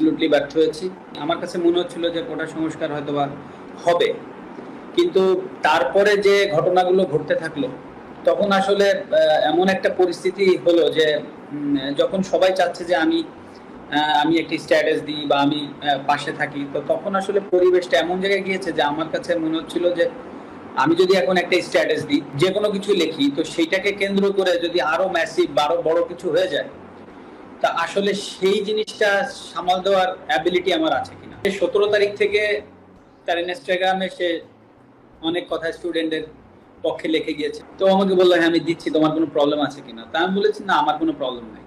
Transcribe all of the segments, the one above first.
Absolutely ব্যর্থ হয়েছি। আমার কাছে মনে হচ্ছিল যে কোটা সংস্কার হয়তো বা হবে। কিন্তু তারপরে যে ঘটনাগুলো ঘটতে থাকল, তখন আসলে এমন একটা পরিস্থিতি হলো যে যখন সবাই চাচ্ছে যে আমি আমি একটি স্ট্যাটাস দিই বা আমি পাশে থাকি, তো তখন আসলে পরিবেশটা এমন জায়গায় গিয়েছে যে আমার কাছে মনে হচ্ছিল যে আমি যদি এখন একটা স্ট্যাটাস দিই যে কোনো কিছু লিখি, তো সেইটাকে কেন্দ্র করে যদি আরও ম্যাসিভ আরও বড় কিছু হয়ে যায় তা আসলে সেই জিনিসটা সামাল দেওয়ার অ্যাবিলিটি আমার আছে কিনা। সতেরো তারিখ থেকে তার ইনস্টাগ্রামে সে অনেক কথা স্টুডেন্টের পক্ষে লিখে গিয়েছে। তো আমাকে বলল হ্যাঁ আমি দিচ্ছি, তোমার কোনো প্রবলেম আছে কিনা? তা আমি বলেছি, না, আমার কোনো প্রবলেম নাই।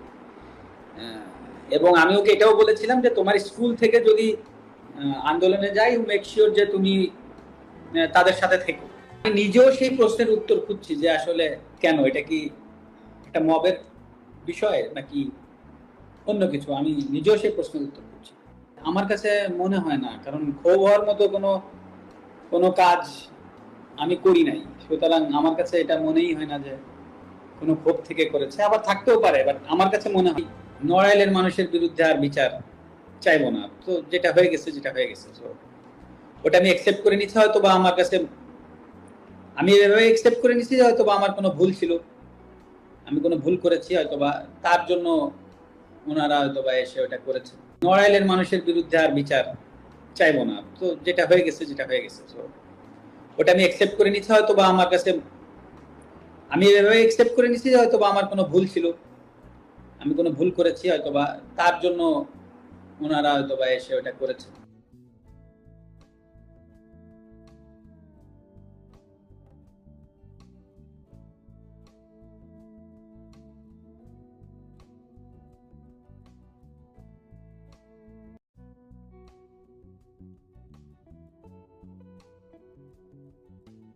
এবং আমি ওকে এটাও বলেছিলাম যে, তোমার স্কুল থেকে যদি আন্দোলনে যাই মেক শিওর যে তুমি তাদের সাথে থেকো। নিজেও সেই প্রশ্নের উত্তর খুঁজছি যে, আসলে কেন? এটা কি একটা মবের বিষয় নাকি অন্য কিছু, আমি নিজেও সেই প্রশ্নের উত্তর খুঁজছি আমার কাছে মনে হয় না, কারণ ক্ষোভ হওয়ার মতো কোনো কোনো কাজ আমি করি নাই। সুতরাং আমার কাছে এটা মনেই হয় না যে কোনো ক্ষোভ থেকে করেছে, আবার থাকতেও পারে বাট আমার কাছে মনে হয় নড়াইলের মানুষের বিরুদ্ধে আর বিচার চাইব না। তো যেটা হয়ে গেছে, যেটা হয়ে গেছে তো ওটা আমি অ্যাকসেপ্ট করে নিচ্ছি হয়তো বা আমার কাছে, আমি এভাবে অ্যাকসেপ্ট করে নিচ্ছি হয়তো বা আমার কোনো ভুল ছিল। আমি কোনো ভুল করেছি হয়তো বা তার জন্য ওনারা হয়তো বা এসে ওটা করেছে নড়াইলের মানুষের বিরুদ্ধে আর বিচার চাইব না। তো যেটা হয়ে গেছে, যেটা হয়ে গেছে। তো ওটা আমি অ্যাকসেপ্ট করে নিচ্ছি হয়তো বা আমার কাছে আমি এভাবে অ্যাকসেপ্ট করে নিচ্ছি হয়তো বা আমার কোনো ভুল ছিল। আমি কোনো ভুল করেছি, হয়তো বা তার জন্য ওনারা হয়তো বা এসে ওটা করেছে